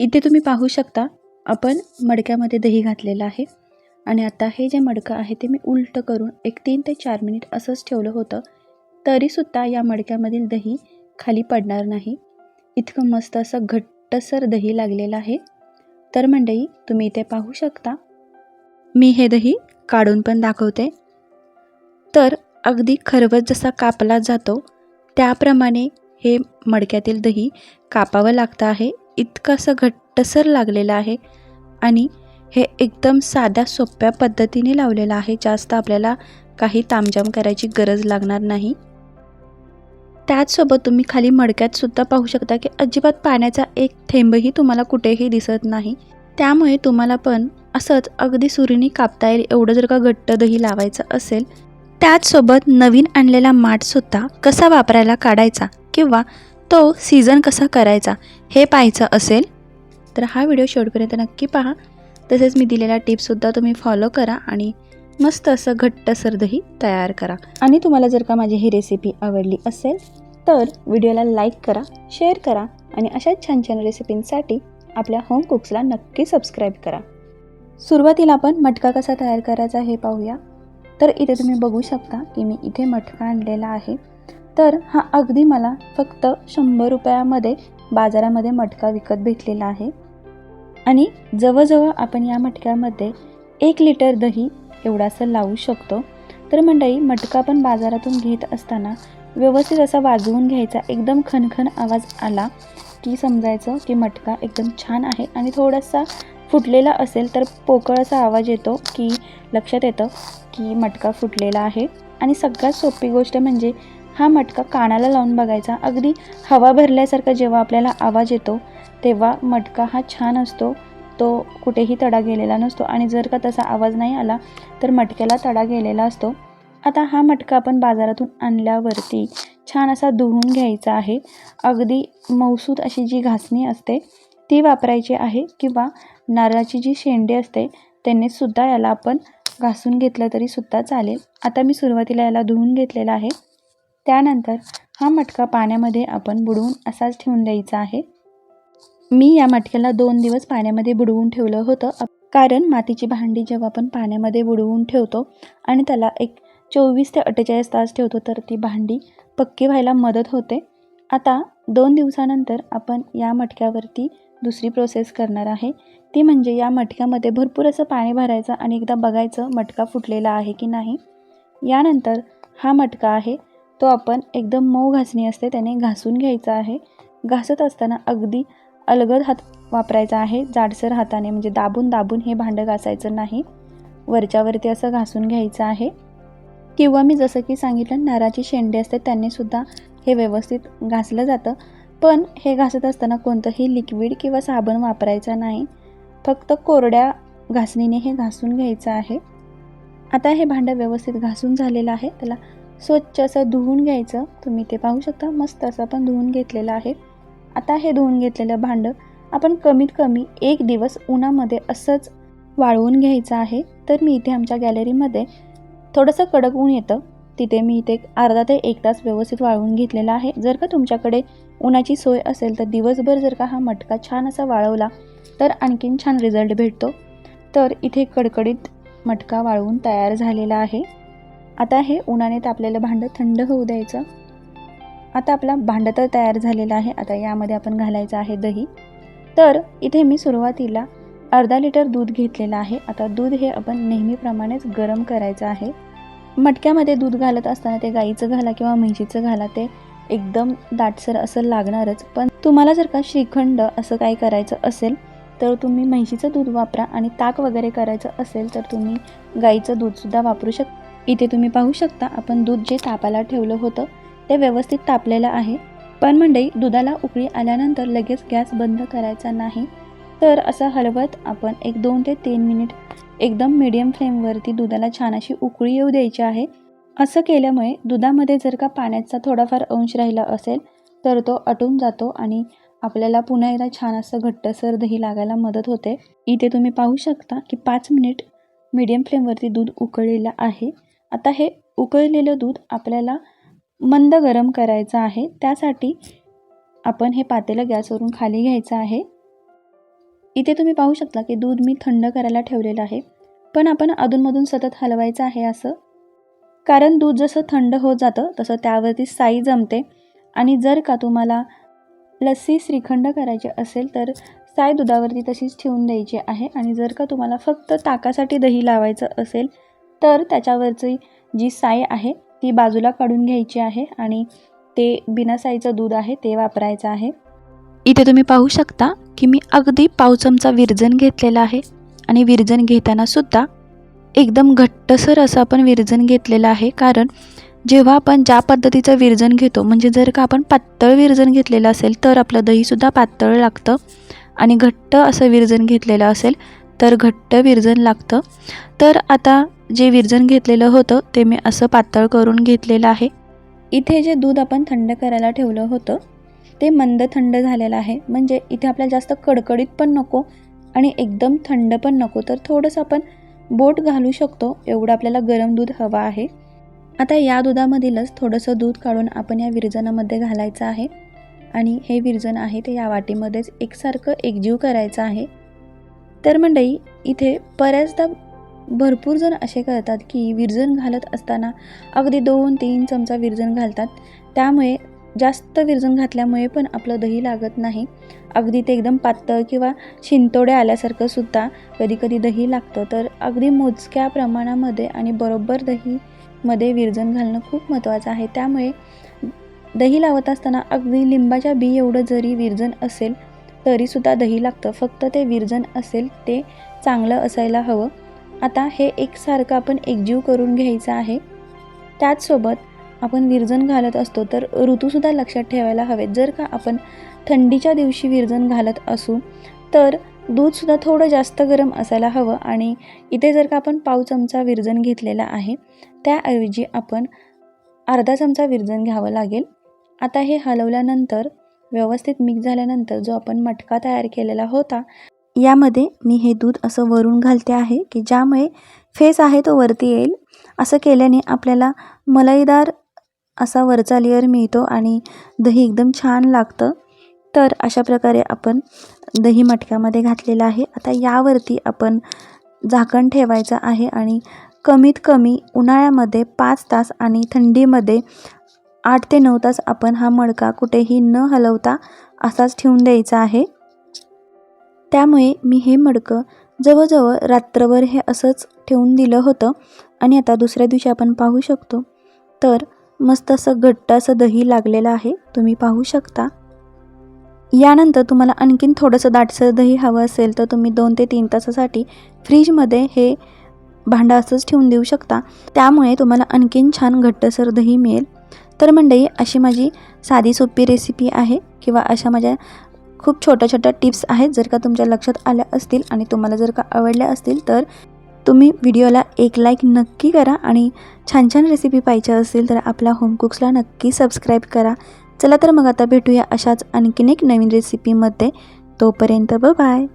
इथे तुम्ही पाहू शकता आपण मडक्यामध्ये दही घातलेलं आहे. आणि आता हे जे मडकं आहे ते मी उलटं करून एक तीन ते चार मिनिट असंच ठेवलं होतं. तरीसुद्धा या मडक्यामधील दही खाली पडणार नाही. इतकं मस्त असं घट्टसर दही लागलेलं आहे. तर मंडई तुम्ही इथे पाहू शकता. मी हे दही काढून पण दाखवते. तर अगदी खरवत जसा कापला जातो त्याप्रमाणे हे मडक्यातील दही कापावं लागतं आहे. इतकंसं घट्टसर लागलेलं आहे आणि हे एकदम साध्या सोप्या पद्धतीने लावलेलं आहे. जास्त आपल्याला काही तामजाम करायची गरज लागणार नाही. त्याचसोबत तुम्ही खाली मडक्यातसुद्धा पाहू शकता की अजिबात पाण्याचा एक थेंबही तुम्हाला कुठेही दिसत नाही. त्यामुळे तुम्हाला पण असंच अगदी सुरीने कापता येईल एवढं जर का घट्ट दही लावायचं असेल. त्याचसोबत नवीन आणलेला माठसुद्धा कसा वापरायला काढायचा किंवा तो सीझन कसा करायचा हे पाहायचं असेल तर हा व्हिडिओ शेवटपर्यंत नक्की पहा. तसेच मी दिलेल्या टिप्ससुद्धा तुम्ही फॉलो करा आणि मस्त असं घट्टसर दही तयार करा. आणि तुम्हाला जर का माझी ही रेसिपी आवडली असेल तर व्हिडिओला लाईक करा शेअर करा आणि अशाच छान छान रेसिपींसाठी आपल्या होम कुक्सला नक्की सबस्क्राईब करा. सुरुवातीला आपण मटका कसा तयार करायचा हे पाहूया. तर इथे तुम्ही बघू शकता की मी इथे मटका आणलेला आहे. तर हा अगदी मला फक्त शंभर रुपयामध्ये बाजारामध्ये मटका विकत भेटलेला आहे. आणि जवळजवळ आपण या मटक्यामध्ये एक लिटर दही एवढासं लावू शकतो. तर मंडळी मटका पण बाजारातून घेत असताना व्यवस्थित असा वाजवून घ्यायचा. एकदम खनखन आवाज आला की समजायचं की मटका एकदम छान आहे आणि थोडासा फुटलेला असेल तर पोकळ असा आवाज येतो की लक्षात येतं की मटका फुटलेला आहे. आणि सगळ्यात सोपी गोष्ट म्हणजे हा मटका कानाला लावून बघायचा. अगदी हवा भरल्यासारखा जेव्हा आपल्याला आवाज येतो तेव्हा मटका हा छान असतो. तो कुठेही तडा गेलेला नसतो आणि जर का तसा आवाज नाही आला तर मटक्याला तडा गेलेला असतो. आता हा मटका आपण बाजारातून आणल्यावरती छान असा धुवून घ्यायचा आहे. अगदी मौसूद अशी जी घासणी असते ती वापरायची आहे किंवा नारळाची जी शेंडी असते त्यांनीसुद्धा याला आपण घासून घेतलं तरी सुद्धा चालेल. आता मी सुरुवातीला याला धुवून घेतलेला आहे. त्यानंतर हा मटका पाण्यामध्ये आपण बुडवून असाच ठेवून द्यायचा आहे. मी या मटक्याला दोन दिवस पाण्यामध्ये बुडवून ठेवलं होतं कारण मातीची भांडी जेव्हा आपण पाण्यामध्ये बुडवून ठेवतो आणि त्याला एक चोवीस ते अठ्ठेचाळीस तास ठेवतो तर ती भांडी पक्की व्हायला मदत होते. आता दोन दिवसानंतर आपण या मटक्यावरती दुसरी प्रोसेस करणार आहे. ती म्हणजे या मटक्यामध्ये भरपूर असं पाणी भरायचं आणि एकदा बघायचं मटका फुटलेला आहे की नाही. यानंतर हा मटका आहे. तो आपण एकदम मऊ घासणी असते त्याने घासून घ्यायचा आहे. घासत असताना अगदी अलगद हात वापरायचा आहे जाडसर हाताने म्हणजे दाबून दाबून हे भांडं घासायचं नाही. वरच्यावरती असं घासून घ्यायचं आहे. किंवा मी जसं की सांगितलं नाराची शेंडे असते त्यांनीसुद्धा हे व्यवस्थित घासलं जातं. पण हे घासत असताना कोणतंही लिक्विड किंवा साबण वापरायचा नाही. फक्त कोरड्या घासणीने हे घासून घ्यायचं आहे. आता हे भांडं व्यवस्थित घासून झालेलं आहे. त्याला स्वच्छ असं धुवून घ्यायचं. तुम्ही ते पाहू शकता मस्त असं पण धुवून घेतलेलं आहे. आता हे धुवून घेतलेलं भांडं आपण कमीत कमी एक दिवस उन्हामध्ये असंच वाळवून घ्यायचं आहे. तर मी इथे आमच्या गॅलरीमध्ये थोडंसं कडक ऊन येतं. तिथे मी इथे अर्धा ते एक तास व्यवस्थित वाळवून घेतलेला आहे. जर का तुमच्याकडे उन्हाची सोय असेल तर दिवसभर जर का हा मटका छान असा वाळवला तर आणखीन छान रिझल्ट भेटतो. तर इथे कडकडीत मटका वाळवून तयार झालेला आहे. आता हे उन्हाने तापलेलं भांडं थंड होऊ द्यायचं. आता आपला भांडं तर तयार झालेलं आहे. आता यामध्ये आपण घालायचं आहे दही. तर इथे मी सुरुवातीला अर्धा लिटर दूध घेतलेलं आहे. आता दूध हे आपण नेहमीप्रमाणेच गरम करायचं आहे. मटक्यामध्ये दूध घालत असताना ते गाईचं घाला किंवा म्हैशीचं घाला. ते एकदम दाटसर असं लागणारच. पण तुम्हाला जर का श्रीखंड असं काही करायचं असेल तर तुम्ही म्हैशीचं दूध वापरा आणि ताक वगैरे करायचं असेल तर तुम्ही गाईचं दूधसुद्धा वापरू शकता. इथे तुम्ही पाहू शकता आपण दूध जे तापायला ठेवलं होतं ते व्यवस्थित तापलेलं आहे. पण मंडई दुधाला उकळी आल्यानंतर लगेच गॅस बंद करायचा नाही. तर असं हलवत आपण एक दोन ते तीन मिनिट एकदम मिडियम फ्लेमवरती दुधाला छान अशी उकळी येऊ द्यायची आहे. असं केल्यामुळे दुधामध्ये जर का पाण्याचा थोडाफार अंश राहिला असेल तर तो अटून जातो आणि आपल्याला पुन्हा एकदा छान असं घट्टसर दही लागायला मदत होते. इथे तुम्ही पाहू शकता की पाच मिनिट मीडियम फ्लेमवरती दूध उकळलेलं आहे. आता हे उकळलेलं दूध आपल्याला मंद गरम करायचं आहे. त्यासाठी आपण हे पातेलं गॅसवरून खाली घ्यायचं आहे. इथे तुम्ही पाहू शकता की दूध मी थंड करायला ठेवलेलं आहे. पण आपण अधूनमधून सतत हलवायचं आहे असं. कारण दूध जसं थंड होत जातं तसं त्यावरती साई जमते. आणि जर का तुम्हाला लस्सी श्रीखंड करायचे असेल तर साय दुधावरती तशीच ठेवून द्यायची आहे. आणि जर का तुम्हाला फक्त ताकासाठी दही लावायचं असेल तर त्याच्यावरची जी साय आहे ती बाजूला काढून घ्यायची आहे आणि ते बिना साईचं दूध आहे ते वापरायचं आहे. इथे तुम्ही पाहू शकता की मी अगदी पाव चमचा विरजन घेतलेला आहे आणि विरजन घेताना सुद्धा एकदम घट्टसर असं आपण विरजन घेतलेलं आहे. कारण जेव्हा आपण ज्या पद्धतीचं विरजन घेतो म्हणजे जर का आपण पातळ विरजन घेतलेलं असेल तर आपलं दहीसुद्धा पातळ लागतं आणि घट्ट असं विरजन घेतलेलं असेल तर घट्ट विरजन लागतं. तर आता जे विरजण घेतलेलं होतं ते मी असं पातळ करून घेतलेलं आहे. इथे जे दूध आपण थंड करायला ठेवलं होतं ते मंद थंड झालेलं आहे. म्हणजे इथे आपल्याला जास्त कडकडीत पण नको आणि एकदम थंड पण नको. तर थोडंसं आपण बोट घालू शकतो एवढं आपल्याला गरम दूध हवं आहे. आता या दुधामधीलच थोडंसं दूध काढून आपण या विरजनामध्ये घालायचं आहे. आणि हे विरजन आहे ते या वाटीमध्येच एकसारखं एकजीव करायचं आहे. तर मंडई इथे बऱ्याचदा भरपूर जण असे करतात की विरजण घालत असताना अगदी दोन तीन चमचा विरजण घालतात. त्यामुळे जास्त विरजण घातल्यामुळे पण आपलं दही लागत नाही. अगदी ते एकदम पातळ किंवा शिंतोडे आल्यासारखं सुद्धा कधी कधी दही लागतं. तर अगदी मोजक्या प्रमाणामध्ये आणि बरोबर दहीमध्ये विरजण घालणं खूप महत्त्वाचं आहे. त्यामुळे दही लावत असताना अगदी लिंबाच्या बी एवढं जरी विरजण असेल तरीसुद्धा दही लागतं. फक्त ते विरजण असेल ते चांगलं असायला हवं. आता हे एकसारखं आपण एकजीव करून घ्यायचं आहे. त्याचसोबत आपण विरजन घालत असतो तर ऋतूसुद्धा लक्षात ठेवायला हवेत. जर का आपण थंडीच्या दिवशी विरजन घालत असू तर दूधसुद्धा थोडं जास्त गरम असायला हवं. आणि इथे जर का आपण पाव चमचा विरजन घेतलेला आहे त्याऐवजी आपण अर्धा चमचा विरजन घ्यावं लागेल. आता हे हलवल्यानंतर व्यवस्थित मिक्स झाल्यानंतर जो आपण मटका तयार केलेला होता यामध्ये मी हे दूध असं वरून घालते आहे की ज्यामुळे फेस आहे तो वरती येईल. असं केल्याने आपल्याला मलईदार असा वरचा लेअर मिळतो आणि दही एकदम छान लागतं. तर अशा प्रकारे आपण दही मटक्यामध्ये घातलेलं आहे. आता यावरती आपण झाकण ठेवायचं आहे आणि कमीत कमी उन्हाळ्यामध्ये पाच तास आणि थंडीमध्ये आठ ते नऊ तास आपण हा मडका कुठेही न हलवता असाच ठेवून द्यायचा आहे. त्यामुळे मी हे मडकं जवळजवळ रात्रभर हे असंच ठेवून दिलं होतं आणि आता दुसऱ्या दिवशी आपण पाहू शकतो. तर मस्त असं घट्ट असं दही लागलेलं आहे. तुम्ही पाहू शकता. यानंतर तुम्हाला आणखीन थोडंसं दाटसर दही हवं असेल तर तुम्ही दोन ते तीन तासासाठी फ्रीजमध्ये हे भांडं असंच ठेवून देऊ शकता. त्यामुळे तुम्हाला आणखीन छान घट्टसर दही मिळेल. तर मंडळी अशी माझी साधी सोपी रेसिपी आहे किंवा अशा माझ्या खूप छोट्या छोट्या टिप्स आहेत. जर का तुमच्या लक्षात आल्या असतील आणि तुम्हाला जर का आवडल्या असतील तर तुम्ही व्हिडिओला एक लाईक नक्की करा आणि छान छान रेसिपी पाहिजे असतील तर आपल्या होमकुक्सला नक्की सबस्क्राईब करा. चला तर मग आता भेटूया अशाच आणखीन एक नवीन रेसिपीमध्ये तोपर्यंत ब बाय